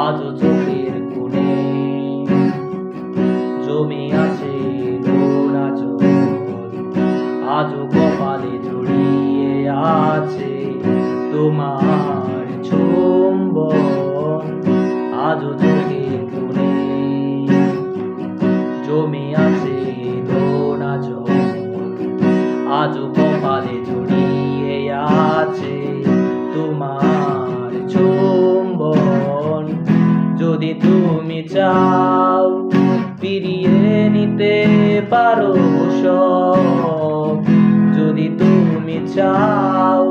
আজও চোখের কোণে। জমি আছে দোলাচল আজও কপালে জড়িয়ে আছে তোমার চুম্বন। আজও যদি তুমি চাও ফিরিয়ে নিতে পারো সব। যদি তুমি চাও